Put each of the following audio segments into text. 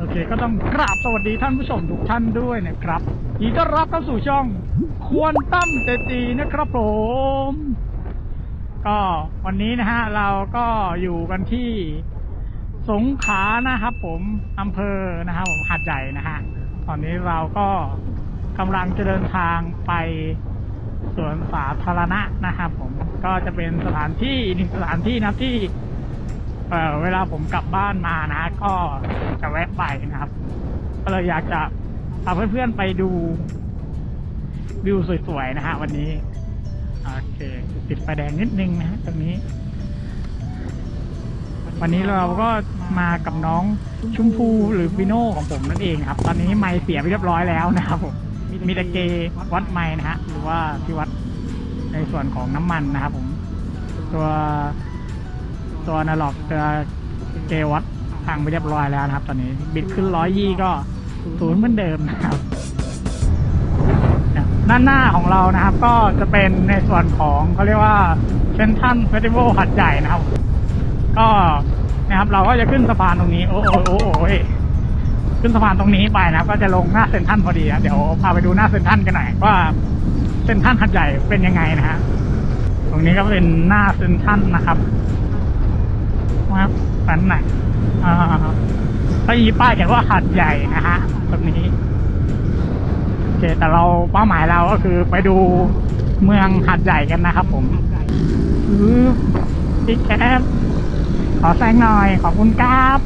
โอเค ก็ต้องกราบสวัสดีท่านผู้ชมทุกท่านด้วยนะครับยินดีต้อนรับเข้าสู่ช่อง ควรตั้มเตจีนะครับผม ก็วันนี้นะฮะ เราก็อยู่กันที่สงขลานะครับผมอำเภอนะครับผมหาดใหญ่นะฮะ ตอนนี้เราก็กำลังจะเดินทางไปสวนสาธารณะนะครับผมก็จะเป็นสถานที่หนึ่งสถานที่นะที่ เออเวลาผมกลับบ้านมานะ ก็จะแวะไปนะครับ ก็เลยอยากจะพาเพื่อนๆไปดู วิวสวยๆนะฮะวันนี้โอเค ติดไฟแดงนิดนึงนะฮะตรงนี้ วันนี้เราก็มากับน้องชุมพูหรือฟิโน่ของผมนั่นเองครับ ตอนนี้ไมค์เสียไปเรียบร้อยแล้วนะครับผมมีตะเกวัดไมค์นะฮะหรือว่าที่วัดในส่วนของน้ำมันนะครับผม ตัว ตัวนาล็อกตัวเกวัตพังไปเรียบร้อยแล้วนะครับ ตอนนี้บิดขึ้นร้อยยี่ก็ศูนย์เหมือนเดิมนะครับด้านหน้าของเรานะครับ ก็จะเป็นในส่วนของเขาเรียกว่าเซนทันเฟสติวัลหัดใหญ่นะครับ ก็นะครับเราก็จะขึ้นสะพานตรงนี้ โอ้โหโอ้โอ้ยขึ้นสะพานตรงนี้ไปนะครับ ก็จะลงหน้าเซนทันพอดีนะเดี๋ยวพาไปดูหน้าเซนทันกันหน่อยว่าเซนทันหัดใหญ่เป็นยังไงนะฮะตรงนี้ก็เป็นหน้าเซนทันนะครับ ครับสันไหนอ่าก็ยีป้ายเขียนว่าหัดใหญ่นะฮะตรงนี้โอเคแต่เราเป้าหมายเราก็คือไปดูเมืองหัดใหญ่กันนะครับ ผมอือพี่แคปขอแซงหน่อย ขอบคุณครับ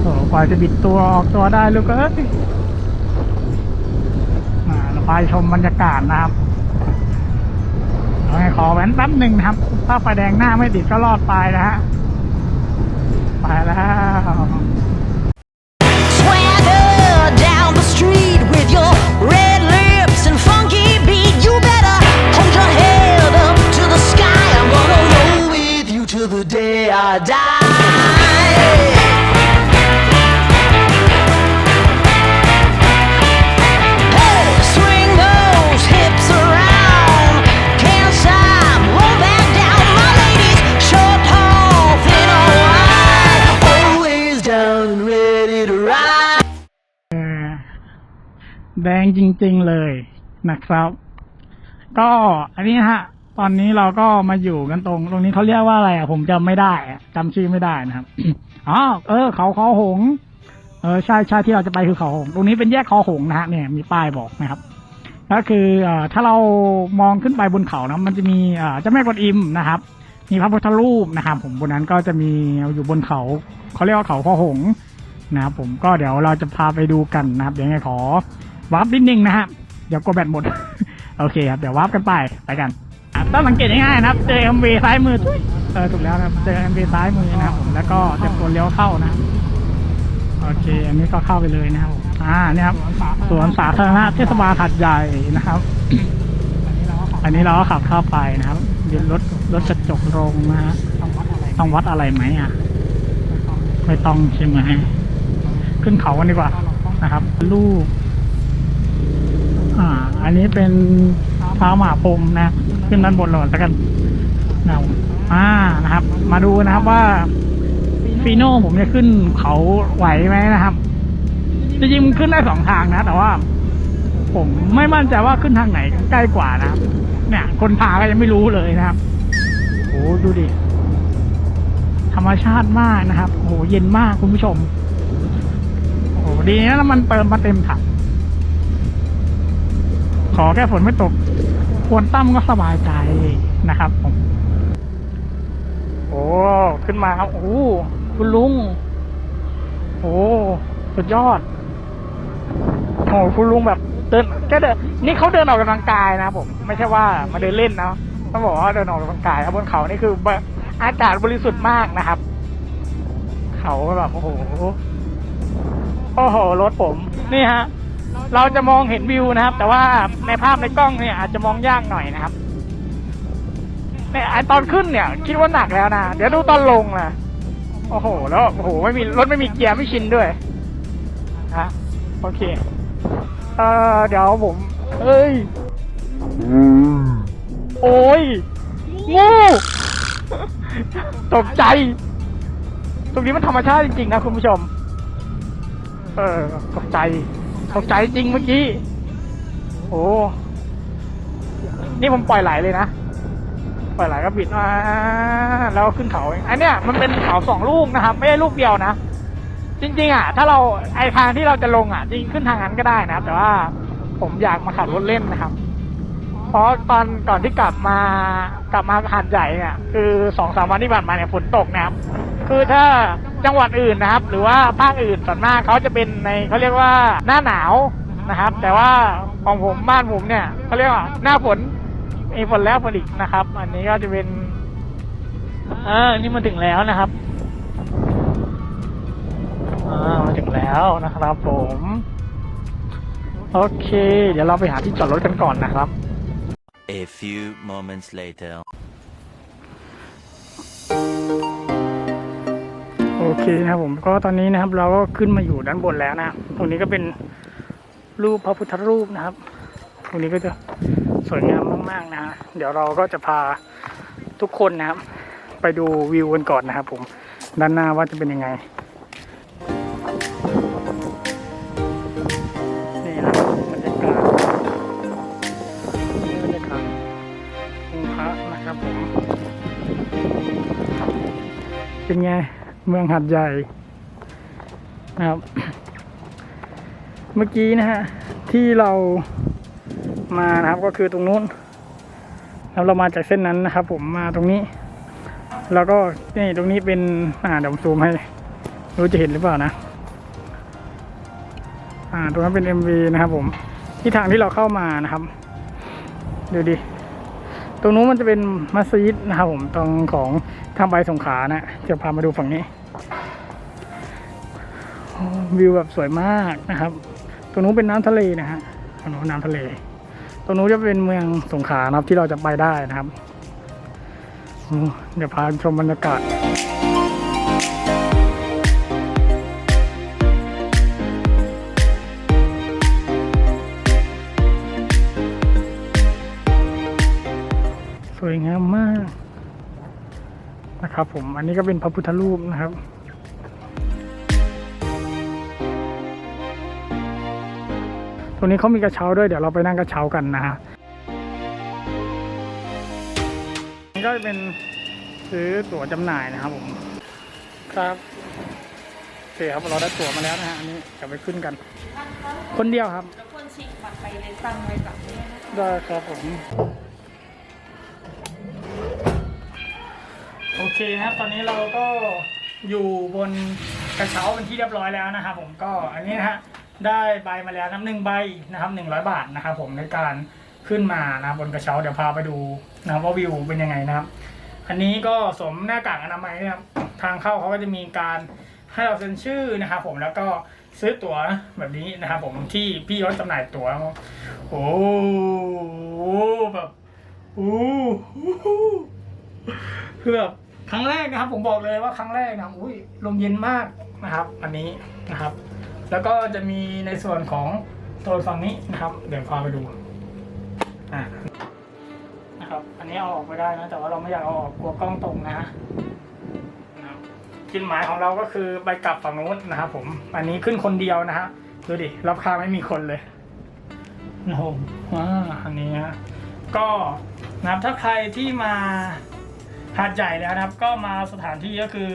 โอ้กว่าจะบิดตัวออกตัวได้ลูกเอ้ยมาเราไปชมบรรยากาศนะครับ ขอแว้นแป๊บหนึ่งนะครับ ถ้าไฟแดงหน้าไม่ติดก็รอดไปนะฮะ ไปแล้ว แดงจริง ๆเลยนะครับ ก็อันนี้ฮะ ตอนนี้เราก็มาอยู่กันตรง ตรงนี้เขาเรียกว่าอะไรอะ ผมจำไม่ได้จำชื่อไม่ได้นะครับอ๋อเออ เขาคอหง เออใช่ใช่ที่เราจะไปคือเขาหง ตรงนี้เป็นแยกคอหงนะฮะเนี่ยมีป้ายบอกนะครับก็คือเอ่อถ้าเรามองขึ้นไปบนเขานะมันจะมีเอ่อจ้าแม่กวนอิมนะครับ มีพระพุทธรูปนะครับ ผมบนนั้นก็จะมีอยู่บนเขาเขาเรียกว่าเขาคอหงนะครับผมก็เดี๋ยวเราจะพาไปดูกันนะครับเดี๋ยวยังไงขอ วาร์ปนิดนึงนะฮะเดี๋ยวกลัวแบตหมด โอเคครับ เดี๋ยววาร์ปกันไปไปกันอะต้องสังเกตง่ายๆนะครับ เจอ MV ซ้ายมือทุยเออถูกแล้วนะครับ เจอ MV ซ้ายมือนะครับผมแล้วก็เตรียมตัวเลี้ยวเข้านะ โอเค อันนี้ก็เข้าไปเลยนะครับอ่าเนี่ยครับสวนสาธารณะเทศบาลหัดใหญ่นะครับ อันนี้เราก็ขับเข้าไปนะครับเดี๋ยวรถรถกระจกลงนะฮะต้องวัดอะไรไหมอะ ไม่ต้องใช่ไหมขึ้นเขากันดีกว่านะครับ ลูก อ่า อันนี้เป็นเท้าหมาพรมนะ ขึ้นด้านบนเราแล้วกันนะอ่านะครับ มาดูนะครับว่าฟีโน่ผมจะขึ้นเขาไหวไหมนะครับจริงๆมันขึ้นได้สองทางนะ แต่ว่า ผมไม่มั่นใจว่าขึ้นทางไหนใกล้กว่านะครับ เนี่ย คนพาก็ยังไม่รู้เลยนะครับโอ้ดูดิธรรมชาติมากนะครับโอ้เย็นมากคุณผู้ชมโอ้ดีนะแล้วมันเติมมาเต็มถัง ขอแค่ฝนไม่ตกควรตั้มก็สบายใจนะครับผมโอ้ขึ้นมาครับโอ้คุณลุงโอ้สุดยอดโอ้คุณลุงแบบเดินแค่เดินนี่เขาเดินออกกำลังกายนะผมไม่ใช่ว่ามาเดินเล่นนะต้องบอกว่าเดินออกกำลังกายครับบนเขานี่คืออากาศบริสุทธิ์มากนะครับ เขาก็แบบโอ้โหโอ้โหรถผม นี่ฮะ เราจะมองเห็นวิวนะครับ แต่ว่าในภาพในกล้องเนี่ยอาจจะมองยากหน่อยนะครับเนี่ยไอตอนขึ้นเนี่ย คิดว่าหนักแล้วนะ เดี๋ยวดูตอนลงนะโอ้โห แล้วโอ้โหไม่มีรถไม่มีเกียร์ไม่ชินด้วยฮะโอเค เออเดี๋ยวผมเอ้ยโอ้ยงูตกใจ ตรงนี้มันธรรมชาติจริงๆนะคุณผู้ชม เออตกใจ ตกใจจริงเมื่อกี้ โอ้ นี่ผมปล่อยไหลเลยนะ ปล่อยไหลก็บิดมาแล้วขึ้นเขาเองอันเนี้ยมันเป็นเขาสองลูกนะครับ ไม่ใช่ลูกเดียวนะ จริง ๆ อะ ถ้าเราไอทางที่เราจะลงอะ จริงขึ้นทางนั้นก็ได้นะครับ แต่ว่าผมอยากมาขับรถเล่นนะครับ เพราะตอนก่อนที่กลับมากลับมาหาดใหญ่เนี่ยคือสองสามวันที่ผ่านมาเนี่ยฝนตกนะครับ คือถ้าจังหวัดอื่นนะครับ หรือว่าภาคอื่นส่วนมากเขาจะเป็นในเขาเรียกว่าหน้าหนาวนะครับ แต่ว่าของผมบ้านผมเนี่ยเขาเรียกว่าหน้าฝนมีฝนแล้วฝนอีกนะครับ อันนี้ก็จะเป็นเออนี่มาถึงแล้วนะครับอ่ามาถึงแล้วนะครับผม โอเค เดี๋ยวเราไปหาที่จอดรถกันก่อนนะครับ A few moments later. โอเคนะครับผมก็ตอนนี้นะครับเราก็ขึ้นมาอยู่ด้านบนแล้วนะครับตรงนี้ก็เป็นรูปพระพุทธรูปนะครับ ตรงนี้ก็จะสวยงามมากๆนะฮะเดี๋ยวเราก็จะพาทุกคนนะครับ ไปดูวิวกันก่อนนะครับผมด้านหน้าว่าจะเป็นยังไง เป็นไง เมืองหัดใหญ่นะครับ เมื่อกี้นะฮะ ที่เรามานะครับก็คือตรงนู้น แล้วเรามาจากเส้นนั้นนะครับ ผมมาตรงนี้ แล้วก็นี่ตรงนี้เป็นอ่าเดี๋ยวผมซูมให้รู้จะเห็นหรือเปล่านะ อ่า ตรงนั้นเป็น MV นะครับผม ที่ทางที่เราเข้ามานะครับ ดูดิ ตรงนู้นมันจะเป็นมัสยิดนะครับผมตรงของทางไปสงขานะ จะพามาดูฝั่งนี้วิวแบบสวยมากนะครับ ตรงนู้นเป็นน้ำทะเลนะฮะตรงนู้นน้ำทะเล ตรงนู้นจะเป็นเมืองสงขลานะครับที่เราจะไปได้นะครับ เดี๋ยวพาชมบรรยากาศ วยงามมากนะครับผมอันนี้ก็เป็นพระพุทธรูปนะครับตรงนี้เขามีกระเช้าด้วยเดี๋ยวเราไปนั่งกระเช้ากันนะฮะนี่ก็จะเป็นซื้อตั๋วจำหน่ายนะครับผมครับโอเคครับเราได้ตั๋วมาแล้วนะฮะอันนี้จะไปขึ้นกัน คนเดียวครับแล้วควรฉีกบัตรไปเลยตังเลยแบบนี้นะคะได้ครับผม โอเคนะครับ ตอนนี้เราก็อยู่บนกระเช้าเป็นที่เรียบร้อยแล้วนะครับผมก็อันนี้นะฮะได้ใบมาแล้วน้ำหนึ่งใบนะครับหนึ่งร้อยบาทนะครับผมในการขึ้นมานะครับบนกระเช้าเดี๋ยวพาไปดูนะครับว่าวิวเป็นยังไงนะครับ อันนี้ก็สวมหน้ากากอนามัยนะครับทางเข้าเขาก็จะมีการให้เราเซ็นชื่อนะครับผมแล้วก็ซื้อตั๋วแบบนี้นะครับผมที่พี่เขาจำหน่ายตั๋วโอ้โหแบบโอ้คือแบบ ครั้งแรกนะครับ ผมบอกเลยว่าครั้งแรกนะอุ้ยลมเย็นมากนะครับ อันนี้นะครับ แล้วก็จะมีในส่วนของโซนฝั่งนี้นะครับ เดี๋ยวพาไปดูอะนะครับ อันนี้เอาออกไปได้นะ แต่ว่าเราไม่อยากเอาออกกลัวกล้องตรงนะฮะนะครับจุดหมายของเราก็คือไปกลับฝั่งนู้นนะครับผม อันนี้ขึ้นคนเดียวนะฮะดูดิรอบข้างไม่มีคนเลยนะผมอ่าอันนี้ฮะก็นะครับถ้าใครที่มา หาดใหญ่แล้วนะครับ ก็มาสถานที่ก็คือ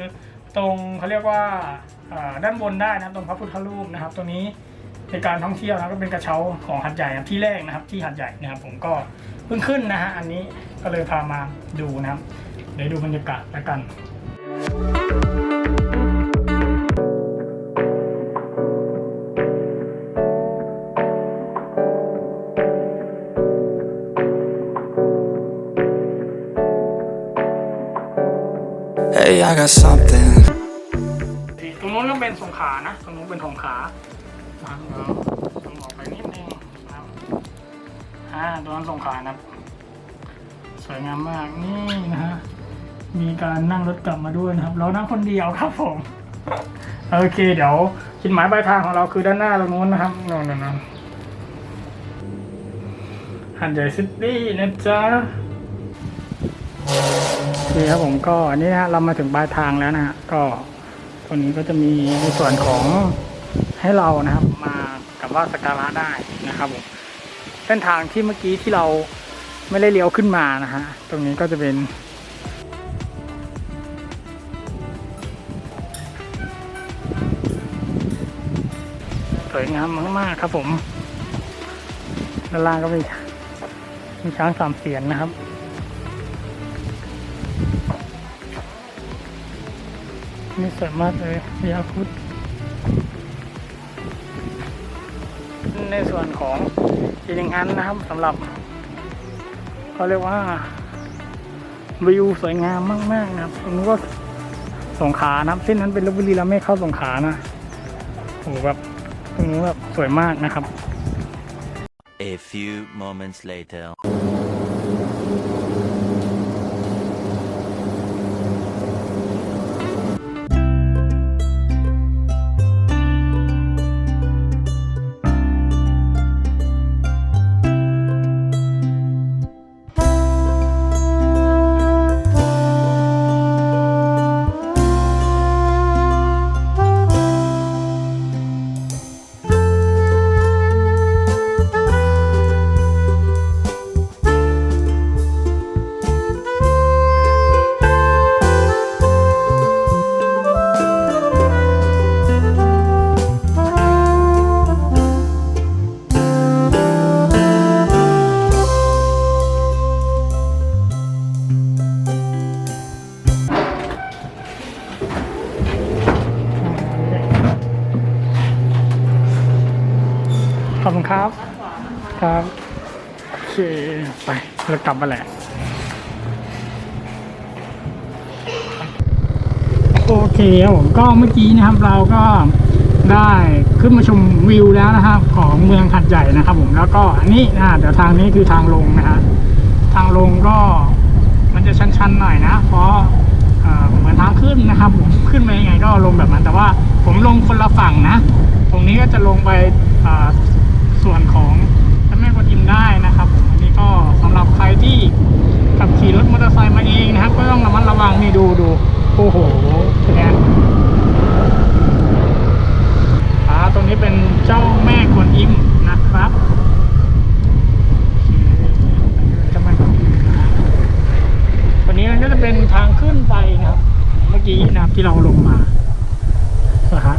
ตรงเขาเรียกว่าด้านบนได้นะครับตรงพระพุทธรูปนะครับตรงนี้ในการท่องเที่ยวนะก็เป็นกระเช้าของหาดใหญ่ที่แรกนะครับ ที่หาดใหญ่นะครับ ผมก็เพิ่งขึ้นนะฮะอันนี้ก็เลยพามาดูนะครับเดี๋ยวดูบรรยากาศแล้วกัน Hey, I got something. ตรงนู้นก็เป็นสงขานะ ตรงนู้นเป็นสงขาอ่าเราต้องออกไปนิดนึงนะครับอ่าตรงนั้นสงขานะครับ สวยงามมากนี่นะฮะ มีการนั่งรถกลับมาด้วยนะครับ เรานั่งคนเดียวครับผม โอเค เดี๋ยวจุดหมายปลายทางของเราคือด้านหน้าตรงนู้นนะครับนนนนหันใหญ่ซิตี้นะจ๊ะ เคครับผมก็อันนี้นะฮะเรามาถึงปลายทางแล้วนะฮะก็ตัวนี้ก็จะมีในส่วนของให้เรานะครับ มากับว่าสกการะได้นะครับผมเส้นทางที่เมื่อกี้ที่เราไม่ได้เลี้ยวขึ้นมานะฮะตรงนี้ก็จะเป็นสวยงามมากๆครับผมด้านล่างก็มีมีช้างสามเสียนนะครับ นี่สวยมากเลยพยาครุดในส่วนของอีกหนึ่งอันนะครับสำหรับเขาเรียกว่าวิวสวยงามมาก ๆ นะครับตรงนี้ก็สงขานะครับเส้นนั้นเป็นลบบุรีแล้วไม่เข้าสงขานะโอ้โหแบบตรงนี้แบบสวยมากนะครับ A few moments later. ไปเรากลับมาแหละ โอเคครับผมก็เมื่อกี้นะครับเราก็ได้ขึ้นมาชมวิวแล้วนะครับ ของเมืองหัดใหญ่นะครับ ผมแล้วก็อันนี้นะเดี๋ยวทางนี้คือทางลงนะฮะทางลงก็มันจะชันๆหน่อยนะ เพราะเหมือนทางขึ้นนะครับผมขึ้นไปยังไงก็ลงแบบนั้น แต่ว่าผมลงคนละฝั่งนะ ตรงนี้ก็จะลงไปส่วนของเจ้าแม่กวนอิมได้นะ ที่ขับขี่รถมอเตอร์ไซค์มาเองนะครับ ก็ต้องระมัดระวังนี่ดูดูโอ้โหเป็นไงอ่าตรงนี้เป็นเจ้าแม่กวนอิมนะครับวันนี้มันก็จะเป็นทางขึ้นไปนะครับ เมื่อกี้นะครับที่เราลงมานะฮะ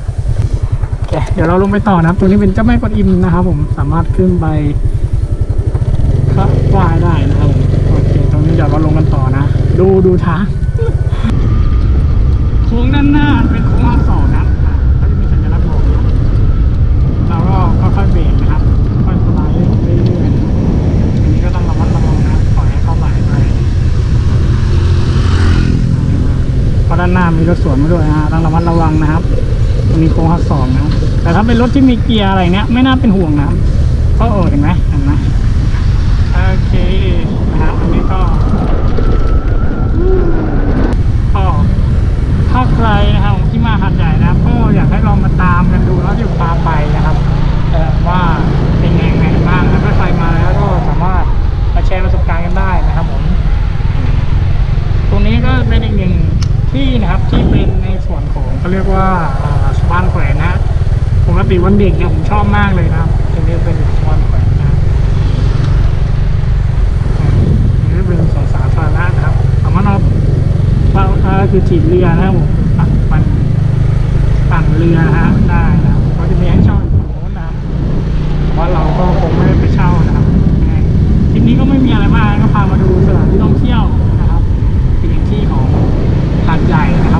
โอเคเดี๋ยวเราลงไปต่อนะครับ ตรงนี้เป็นเจ้าแม่กวนอิมนะครับ ผมสามารถขึ้นไปครับไหว้ได้นะ เคตรงนี้เดี๋ยวเราลงกันต่อนะ ดูดูทางโค้งด้านหน้าเป็นโค้งอักษรนะอะก็จะมีสัญลักษณ์บอกนะเราก็ค่อยๆเบรกนะครับ ค่อยสไลด์เรื่อยๆอันนี้ก็ต้องระมัดระวังนะปล่อยให้เขาไหลไปเพราะด้านหน้ามีรถสวนมาด้วยนะฮะต้องระมัดระวังนะครับตรงนี้โค้งหักศอกนะแต่ถ้าเป็นรถที่มีเกียร์อะไรเนี้ยไม่น่าเป็นห่วงนะครับเพราะเออเห็นไหมเห็นไหมโอเคนะครับอันนี้ก็ ถ้าใครนะครับที่มาหัดใหญ่นะครับก็อยากให้ลองมาตามกันดูแล้วเดี๋ยวพาไปนะครับเอ่อว่าเป็นยังไงบ้างแล้วถ้าใครมาแล้วก็สามารถมาแชร์ประสบการณ์กันได้นะครับผม ตรงนี้ก็เป็นอีกหนึ่งที่นะครับที่เป็นในส่วนของเขาเรียกว่าสะพานแขวนนะปกติวันเด็กเนี่ยผมชอบมากเลยนะครับตรงนี้เป็นสะพานแขวนนะนี่เป็นสวนสาธารณะนะครับสามาวคือจีนเรถ เรือฮะได้นะเขาจะมีให้เช่าอยู่ฝั่งโน้นนะครับแต่ว่เราก็คงไม่ไปเช่านะครับยัคลิปนี้ก็ไม่มีอะไรมากก็พามาดูสถานที่ท่องเที่ยวนะครับเป็นที่ของหาดใหญ่นะครับ